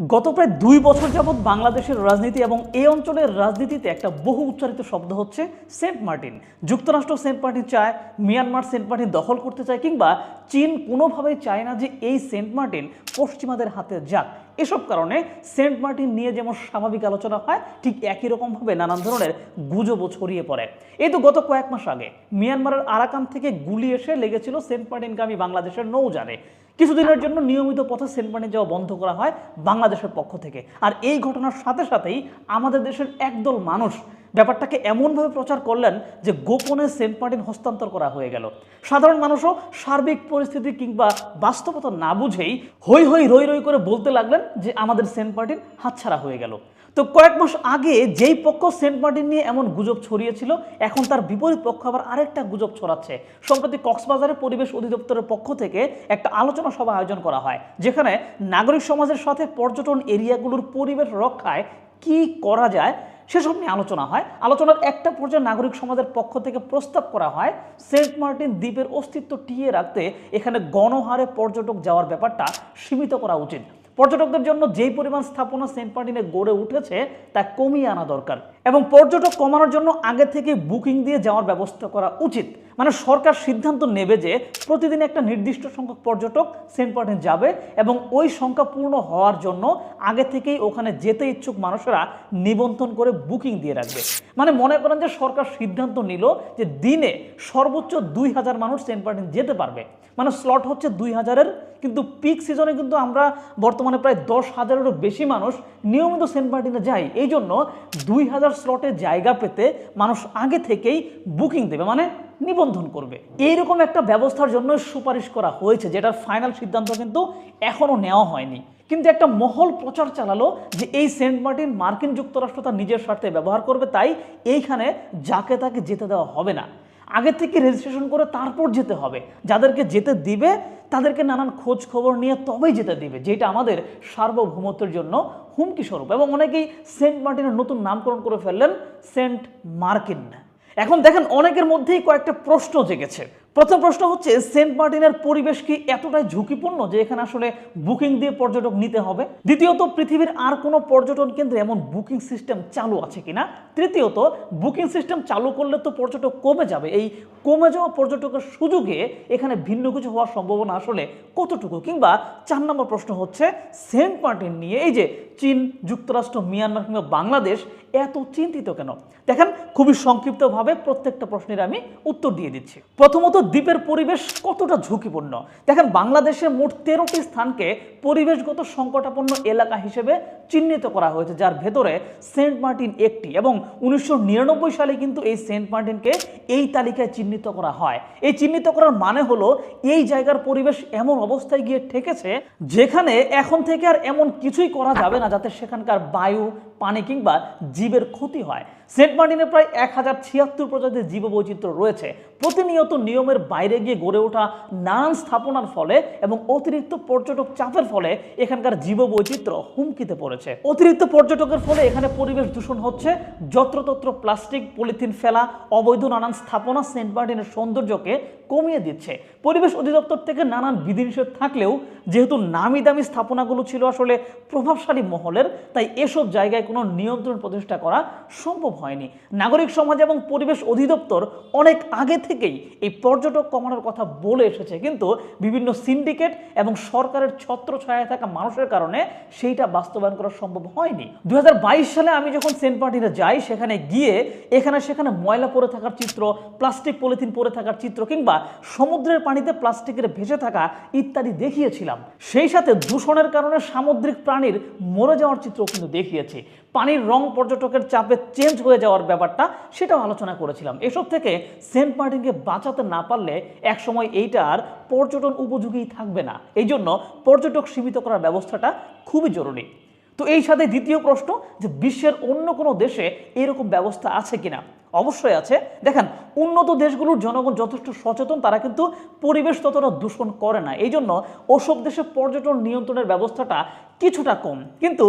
গত প্রায় দুই বছর যাবৎ বাংলাদেশের রাজনীতি এবং এই অঞ্চলের রাজনীতিতে একটা বহু উচ্চারিত শব্দ হচ্ছে সেন্ট মার্টিন। যুক্তরাষ্ট্র সেন্ট মার্টিন চায়, মিয়ানমার সেন্ট মার্টিন দখল করতে চায় কিংবা চীন কোনোভাবেই চায় না যে এই সেন্ট মার্টিন পশ্চিমাদের হাতে যাক। এসব কারণে সেন্ট মার্টিন নিয়ে যেমন স্বাভাবিক আলোচনা হয়, ঠিক একই রকমভাবে নানান ধরনের গুজবও ছড়িয়ে পড়ে। এই তো গত কয়েক মাস আগে মিয়ানমারের আরাকান থেকে গুলি এসে লেগেছিল সেন্ট মার্টিনগামী বাংলাদেশের নৌযানে। কিছুদিনের জন্য নিয়মিত পথে সেন্ট মার্টিন যাওয়া বন্ধ করা হয় বাংলাদেশের পক্ষ থেকে। আর এই ঘটনার সাথে সাথেই আমাদের দেশের একদল মানুষ ব্যাপারটাকে এমনভাবে প্রচার করলেন যে গোপনে সেন্ট মার্টিন হস্তান্তর করা হয়ে গেল। সাধারণ মানুষও সার্বিক পরিস্থিতি কিংবা বাস্তবতা না বুঝেই হই হই রই রই করে বলতে লাগলেন যে আমাদের সেন্ট মার্টিন হাতছাড়া হয়ে গেল। তো কয়েক মাস আগে যেই পক্ষ সেন্ট মার্টিন নিয়ে এমন গুজব ছড়িয়েছিল, এখন তার বিপরীত পক্ষ আবার আরেকটা গুজব ছড়াচ্ছে। সম্প্রতি কক্সবাজারের পরিবেশ অধিদপ্তরের পক্ষ থেকে একটা আলোচনা সভা আয়োজন করা হয়, যেখানে নাগরিক সমাজের সাথে পর্যটন এরিয়াগুলোর পরিবেশ রক্ষায় কি করা যায় সেসব নিয়ে আলোচনা হয়। আলোচনার একটা পর্যায়ে নাগরিক সমাজের পক্ষ থেকে প্রস্তাব করা হয়, সেন্ট মার্টিন দ্বীপের অস্তিত্ব টিয়ে রাখতে এখানে গণহারে পর্যটক যাওয়ার ব্যাপারটা সীমিত করা উচিত। পর্যটকদের জন্য যেই পরিমাণ স্থাপনা সেন্ট মার্টিনে গড়ে উঠেছে, তা কমিয়ে আনা দরকার। এবং পর্যটক কমানোর জন্য আগে থেকে বুকিং দিয়ে যাওয়ার ব্যবস্থা করা উচিত। মানে সরকার সিদ্ধান্ত নেবে যে প্রতিদিন একটা নির্দিষ্ট সংখ্যক পর্যটক সেন্ট মার্টিন যাবে এবং ওই সংখ্যা পূর্ণ হওয়ার জন্য আগে থেকেই ওখানে যেতে ইচ্ছুক মানুষেরা নিবন্ধন করে বুকিং দিয়ে রাখবে। মানে মনে করেন যে সরকার সিদ্ধান্ত নিল যে দিনে সর্বোচ্চ দুই হাজার মানুষ সেন্ট মার্টিন যেতে পারবে। মানে স্লট হচ্ছে দুই হাজারের, কিন্তু পিক সিজনে কিন্তু আমরা বর্তমানে প্রায় দশ হাজারেরও বেশি মানুষ নিয়মিত সেন্ট মার্টিনে যাই এই জন্য দুই হাজার স্লটে জায়গা পেতে মানুষ আগে থেকেই বুকিং দেবে মানে নিবন্ধন করবে। এইরকম একটা ব্যবস্থার জন্য সুপারিশ করা হয়েছে, যেটার ফাইনাল সিদ্ধান্ত কিন্তু এখনও নেওয়া হয়নি। কিন্তু একটা মহল প্রচার চালালো যে এই সেন্ট মার্টিন মার্কিন যুক্তরাষ্ট্র তার নিজের স্বার্থে ব্যবহার করবে, তাই এইখানে যাকে তাকে যেতে দেওয়া হবে না। আগে থেকে রেজিস্ট্রেশন করে তারপর যেতে হবে। যাদেরকে যেতে দিবে, তাদেরকে নানান খোঁজ খবর নিয়ে তবেই যেতে দিবে, যেটা আমাদের সার্বভৌমত্বের জন্য হুমকি স্বরূপ। এবং অনেকেই সেন্ট মার্টিনের নতুন নামকরণ করে ফেললেন, সেন্ট মার্কিন। এখন দেখেন, অনেকের মধ্যেই কয়েকটা প্রশ্ন জেগেছে। প্রথম প্রশ্ন হচ্ছে, সেন্ট মার্টিনের পরিবেশ কি এতটাই ঝুঁকিপূর্ণ যে এখানে আসলে বুকিং দিয়ে পর্যটক নিতে হবে? দ্বিতীয়ত, পৃথিবীর আর কোনো পর্যটন কেন্দ্রে এমন বুকিং সিস্টেম চালু আছে কিনা? তৃতীয়ত, বুকিং সিস্টেম চালু করলে তো পর্যটক কমে যাবে। এই কমে যাওয়া পর্যটকের সুযোগে এখানে ভিন্ন কিছু হওয়ার সম্ভাবনা আসলে কতটুকু? কিংবা চার নম্বর প্রশ্ন হচ্ছে, সেন্ট মার্টিন নিয়ে এই যে চীন, যুক্তরাষ্ট্র, মিয়ানমার কিংবা বাংলাদেশ, এত চিন্তিত কেন? দেখেন, খুবই সংক্ষিপ্তভাবে প্রত্যেকটা প্রশ্নের আমি উত্তর দিয়ে দিচ্ছি। প্রথমত দ্বীপের পরিবেশ কতটা ঝুঁকিপূর্ণ? দেখেন, বাংলাদেশে মোট তেরোটি স্থানকে পরিবেশগত সংকটাপন্ন এলাকা হিসেবে চিহ্নিত করা হয়েছে, যার ভেতরে সেন্ট মার্টিন একটি এবং উনিশশো নিরানব্বই সালে কিন্তু এই সেন্ট মার্টিনকে এই তালিকায় চিহ্নিত করা হয়। এই চিহ্নিত করার মানে হলো, এই জায়গার পরিবেশ এমন অবস্থায় গিয়ে ঠেকেছে, যেখানে এখন থেকে আর এমন কিছুই করা যাবে না, যাতে সেখানকার বায়ু পানি কিংবা জীবের ক্ষতি হয়। সেন্ট মার্টিনে প্রায় এক হাজার ছিয়াত্তর প্রজাতির জীববৈচিত্র্য রয়েছে। প্রতিনিয়ত নিয়মের বাইরে গিয়ে গড়ে ওঠা নানান স্থাপনার ফলে এবং অতিরিক্ত পর্যটক চাপের ফলে এখানকার জীববৈচিত্র্য হুমকিতে পড়েছে। অতিরিক্ত পর্যটকের ফলে এখানে পরিবেশ দূষণ হচ্ছে। যত্রতত্র প্লাস্টিক, পলিথিন ফেলা, অবৈধ নানান স্থাপনা সেন্ট মার্টিনের সৌন্দর্যকে কমিয়ে দিচ্ছে। পরিবেশ অধিদপ্তর থেকে নানান বিধিনিষেধ থাকলেও যেহেতু নামি দামি স্থাপনাগুলো ছিল আসলে প্রভাবশালী মহলের, তাই এসব জায়গায় কোনো নিয়ন্ত্রণ প্রতিষ্ঠা করা সম্ভব হয়নি। নাগরিক সমাজ এবং পরিবেশ অধিদপ্তর অনেক আগে থেকেই এই পর্যটক কমানোর কথা বলে এসেছে, কিন্তু বিভিন্ন সিন্ডিকেট এবং সরকারের ছত্র ছায়া থাকা মানুষের কারণে সেইটা বাস্তবায়ন করা সম্ভব হয়নি। দু হাজার বাইশ সালে আমি যখন সেন্ট মার্টিনে যাই, সেখানে গিয়ে এখানে সেখানে ময়লা পড়ে থাকার চিত্র, প্লাস্টিক পলিথিন পড়ে থাকার চিত্র কিংবা সমুদ্রের পানিতে প্লাস্টিকের ভেসে থাকা ইত্যাদি দেখিয়েছিলাম। সেই সাথে দূষণের কারণে সামুদ্রিক প্রাণীর মরে যাওয়ার চিত্র কিন্তু দেখিয়েছি। পানির রং পর্যটকের চাপে চেঞ্জ হয়ে যাওয়ার ব্যাপারটা সেটাও আলোচনা করেছিলাম। এসব থেকে সেন্ট মার্টিনকে বাঁচাতে না পারলে একসময় এইটা আর পর্যটন উপযোগী থাকবে না। এই জন্য পর্যটক সীমিত করার ব্যবস্থাটা খুবই জরুরি। তো এই সাথে দ্বিতীয় প্রশ্ন যে বিশ্বের অন্য কোনো দেশে এরকম ব্যবস্থা আছে কিনা? অবশ্যই আছে। দেখেন, উন্নত দেশগুলোর জনগণ যথেষ্ট সচেতন, তারা কিন্তু পরিবেশ ততটা দূষণ করে না। এই জন্য ওসব দেশে পর্যটন নিয়ন্ত্রণের ব্যবস্থাটা কিছুটা কম। কিন্তু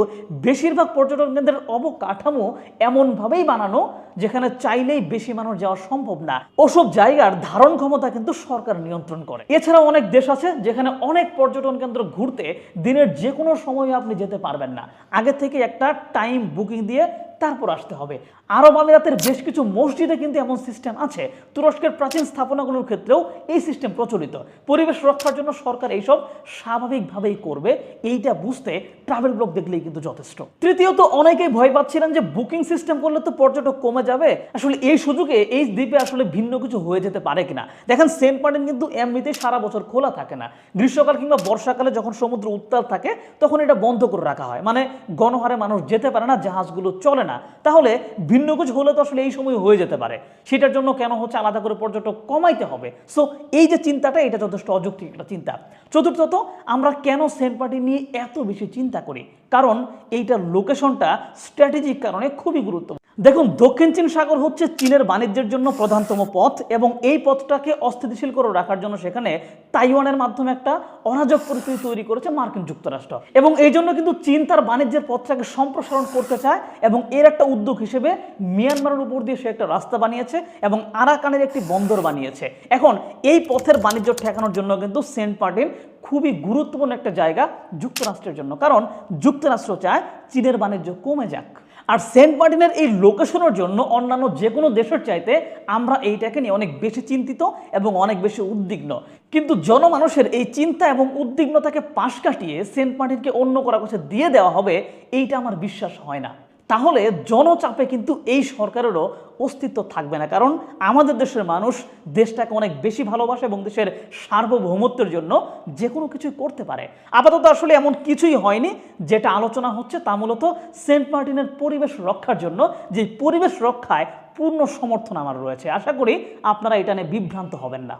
বেশিরভাগ পর্যটন কেন্দ্রের অবকাঠামো এমনভাবেই বানানো, যেখানে চাইলেই বেশি মানুষ যাওয়া সম্ভব না। ওসব জায়গার ধারণ ক্ষমতা কিন্তু সরকার নিয়ন্ত্রণ করে। এছাড়াও অনেক দেশ আছে, যেখানে অনেক পর্যটন কেন্দ্র ঘুরতে দিনের যে কোনো সময় আপনি যেতে পারবেন না। আগে থেকে একটা টাইম বুকিং দিয়ে তারপর আসতে হবে। আরব আমিরাতের বেশ কিছু মসজিদে কিন্তু এমন সিস্টেম আছে। তুরস্কের প্রাচীন স্থাপনাগুলোর ক্ষেত্রেও এই সিস্টেম প্রচলিত। পরিবেশ রক্ষার জন্য সরকার এইসব স্বাভাবিকভাবেই করবে। এইটা বুঝতে ট্রাভেল ব্লগ দেখলেই কিন্তু যথেষ্ট। তৃতীয়ত, অনেকেই ভয় পাচ্ছিলেন যে বুকিং সিস্টেম করলে তো পর্যটক কমে যাবে। আসলে এই সুযোগে এই দ্বীপে আসলে ভিন্ন কিছু হয়ে যেতে পারে কিনা? দেখেন, সেন্ট মার্টিন কিন্তু এমনিতেই সারা বছর খোলা থাকে না। গ্রীষ্মকাল কিংবা বর্ষাকালে যখন সমুদ্র উত্তাল থাকে, তখন এটা বন্ধ করে রাখা হয়। মানে গণহারে মানুষ যেতে পারে না, জাহাজগুলো চলে না। তাহলে ভিন্ন কিছু হলে তো আসলে এই সময় হয়ে যেতে পারে। সেটার জন্য কেন হচ্ছে আলাদা করে পর্যটক কমাইতে হবে? সো এই যে চিন্তাটা, এটা যথেষ্ট অযৌক্তিক একটা চিন্তা। চতুর্থত, আমরা কেন সেন্ট পার্টি নিয়ে এত বেশি চিন্তা করি? কারণ এইটার লোকেশনটা স্ট্র্যাটেজিক কারণে খুবই গুরুত্বপূর্ণ। দেখুন, দক্ষিণ চীন সাগর হচ্ছে চীনের বাণিজ্যের জন্য প্রধানতম পথ এবং এই পথটাকে অস্থিতিশীল করে রাখার জন্য সেখানে তাইওয়ানের মাধ্যমে একটা অরাজক পরিস্থিতি তৈরি করেছে মার্কিন যুক্তরাষ্ট্র। এবং এই জন্য কিন্তু চীন তার বাণিজ্যের পথটাকে সম্প্রসারণ করতে চায় এবং এর একটা উদ্যোগ হিসেবে মিয়ানমারের উপর দিয়ে সে একটা রাস্তা বানিয়েছে এবং আরাকানের একটি বন্দর বানিয়েছে। এখন এই পথের বাণিজ্য ঠেকানোর জন্য কিন্তু সেন্ট মার্টিন খুবই গুরুত্বপূর্ণ একটা জায়গা যুক্তরাষ্ট্রের জন্য। কারণ যুক্তরাষ্ট্র চায় চীনের বাণিজ্য কমে যাক। আর সেন্ট মার্টিনের এই লোকেশনের জন্য অন্যান্য যে কোনো দেশের চাইতে আমরা এইটাকে নিয়ে অনেক বেশি চিন্তিত এবং অনেক বেশি উদ্বিগ্ন। কিন্তু জনমানুষের এই চিন্তা এবং উদ্বিগ্নতাকে পাশ কাটিয়ে সেন্ট মার্টিনকে অন্য করা কাছে দিয়ে দেওয়া হবে, এইটা আমার বিশ্বাস হয় না। তাহলে জনচাপে কিন্তু এই সরকারেরও অস্তিত্ব থাকবে না। কারণ আমাদের দেশের মানুষ দেশটাকে অনেক বেশি ভালোবাসে এবং দেশের সার্বভৌমত্বের জন্য যে কোনো কিছুই করতে পারে। আপাতত আসলে এমন কিছুই হয়নি, যেটা আলোচনা হচ্ছে তা মূলত সেন্ট মার্টিনের পরিবেশ রক্ষার জন্য যে পরিবেশ রক্ষায় পূর্ণ সমর্থন আমার রয়েছে। আশা করি আপনারা এটা নিয়ে বিভ্রান্ত হবেন না।